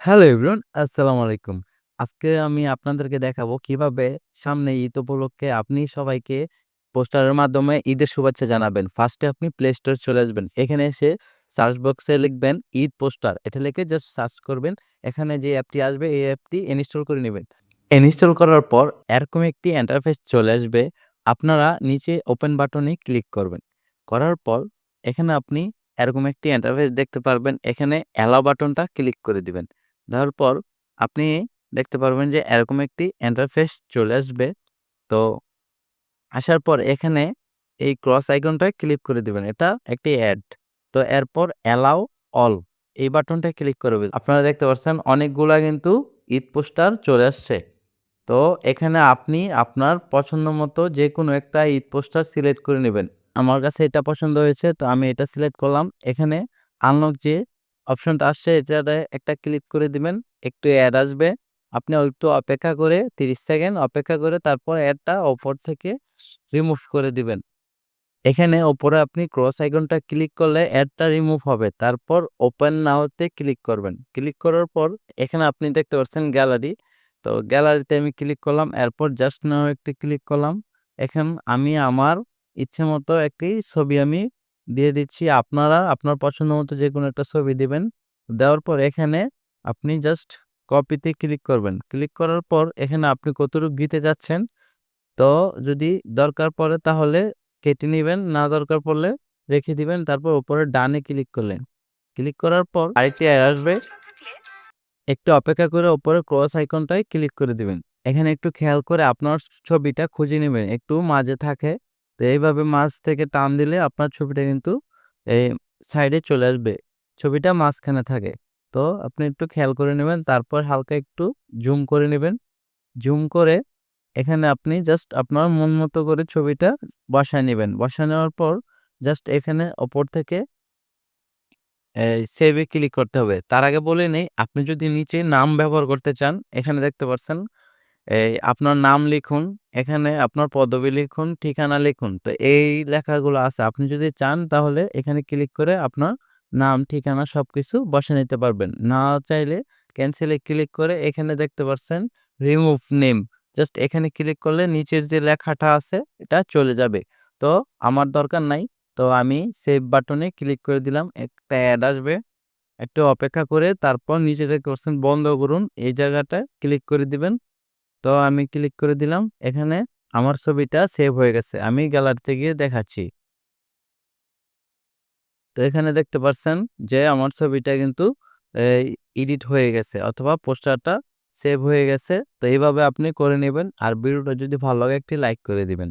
Hello everyone, আসসালামু আলাইকুম। আজকে আমি আপনাদেরকে দেখাবো কীভাবে সামনে ঈদ উপলক্ষে আপনি সবাইকে পোস্টারের মাধ্যমে ঈদের শুভেচ্ছা জানাবেন। ফার্স্টে আপনি প্লে স্টোর চলে আসবেন। এখানে এসে সার্চ বক্সে লিখবেন ঈদ পোস্টার। এটা লিখে জাস্ট সার্চ করবেন। এখানে যে অ্যাপটি আসবে এই অ্যাপটি ইনস্টল করে নেবেন ইনস্টল করার পর এরকম একটি ইন্টারফেস চলে আসবে। আপনারা নিচে ওপেন বাটনে ক্লিক করবেন। করার পর এখানে আপনি এরকম একটি ইন্টারফেস দেখতে পারবেন। এখানে অ্যালাও বাটনটা ক্লিক করে দিবেন। দেওয়ার পর আপনি দেখতে পারবেন যে এরকম একটি ইন্টারফেস চলে আসবে। তো আসার পর এখানে এই ক্রস আইকনটায় ক্লিক করে দিবেন। এটা একটি অ্যাড। তো এরপর অ্যালাউ অল এই বাটনটায় ক্লিক করবে আপনারা দেখতে পাচ্ছেন অনেকগুলা কিন্তু ঈদ পোস্টার চলে আসছে। তো এখানে আপনি আপনার পছন্দ মতো যে কোনো একটা ঈদ পোস্টার সিলেক্ট করে নেবেন আমার কাছে এটা পছন্দ হয়েছে, তো আমি এটা সিলেক্ট করলাম। এখানে আনলক যে অপশনটা আসছে এটাতে একটা ক্লিক করে দিবেন। একটু অ্যাড আসবে। আপনি একটু অপেক্ষা করে ৩০ সেকেন্ড অপেক্ষা করে তারপর অ্যাডটা ওপর থেকে রিমুভ করে দিবেন। এখানে ওপরে আপনি ক্রস আইকনটা ক্লিক করলে অ্যাডটা রিমুভ হবে। তারপর ওপেন নাও তে ক্লিক করবেন। ক্লিক করার পর এখানে আপনি দেখতে পাচ্ছেন গ্যালারি। তো গ্যালারিতে আমি ক্লিক করলাম। এরপর জাস্ট নাও একটি ক্লিক করলাম। এখন আমি আমার ইচ্ছে মতো একটি ছবি আমি দিয়ে দিচ্ছি। আপনারা আপনার পছন্দ মতো যে কোনো একটা ছবি দিবেন। দেওয়ার পর এখানে আপনি জাস্ট কপিতে ক্লিক করবেন। ক্লিক করার পর এখানে আপনি কতটুকু দিতে যাচ্ছেন। তো যদি দরকার পড়ে তাহলে কেটে নেবেন, না দরকার পড়লে রেখে দিবেন। তারপর উপরে ডানে ক্লিক করলেন। ক্লিক করার পর আরেকটি আসবে। একটু অপেক্ষা করে উপরে ক্রস আইকনটায় ক্লিক করে দিবেন। এখানে একটু খেয়াল করে আপনার ছবিটা খুঁজে নেবেন একটু মাঝে থাকে। তো এইভাবে মাছ থেকে টান দিলে আপনার ছবিটা কিন্তু এই সাইডে চলে আসবে। ছবিটা মাঝখানে থাকে। তো আপনি একটু খেয়াল করে নেবেন, তারপর হালকা একটু জুম করে নেবেন জুম করে এখানে আপনি জাস্ট আপনার মন মতো করে ছবিটা বসায় নেবেন বসায় নেওয়ার পর জাস্ট এখানে ওপর থেকে সেভে ক্লিক করতে হবে। তার আগে বলে নেই, আপনি যদি নিচে নাম ব্যবহার করতে চান, এখানে দেখতে পাচ্ছেন এই আপনার নাম লিখুন। এখানে আপনার পদবী লিখুন, ঠিকানা লিখুন। তো এই লেখাগুলো আছে। আপনি যদি চান তাহলে এখানে ক্লিক করে আপনার নাম, ঠিকানা সবকিছু বসে নিতে পারবেন। না চাইলে ক্যান্সেলে ক্লিক করে এখানে দেখতে পাচ্ছেন রিমুভ নেম। জাস্ট এখানে ক্লিক করলে নিচের যে লেখাটা আছে এটা চলে যাবে। তো আমার দরকার নাই। তো আমি সেভ বাটনে ক্লিক করে দিলাম। একটা অ্যাড আসবে। একটু অপেক্ষা করে তারপর নিচে দেখতে পাচ্ছেন বন্ধ করুন। এই জায়গাটায় ক্লিক করে দিবেন। তো আমি ক্লিক করে দিলাম। এখানে আমার ছবিটা সেভ হয়ে গেছে। আমি গ্যালারিতে গিয়ে দেখাচ্ছি। তো এখানে দেখতে পাচ্ছেন যে আমার ছবিটা কিন্তু এডিট হয়ে গেছে অথবা পোস্টারটা সেভ হয়ে গেছে। তো এইভাবে আপনি করে নেবেন আর ভিডিওটা যদি ভালো লাগে একটি লাইক করে দিবেন।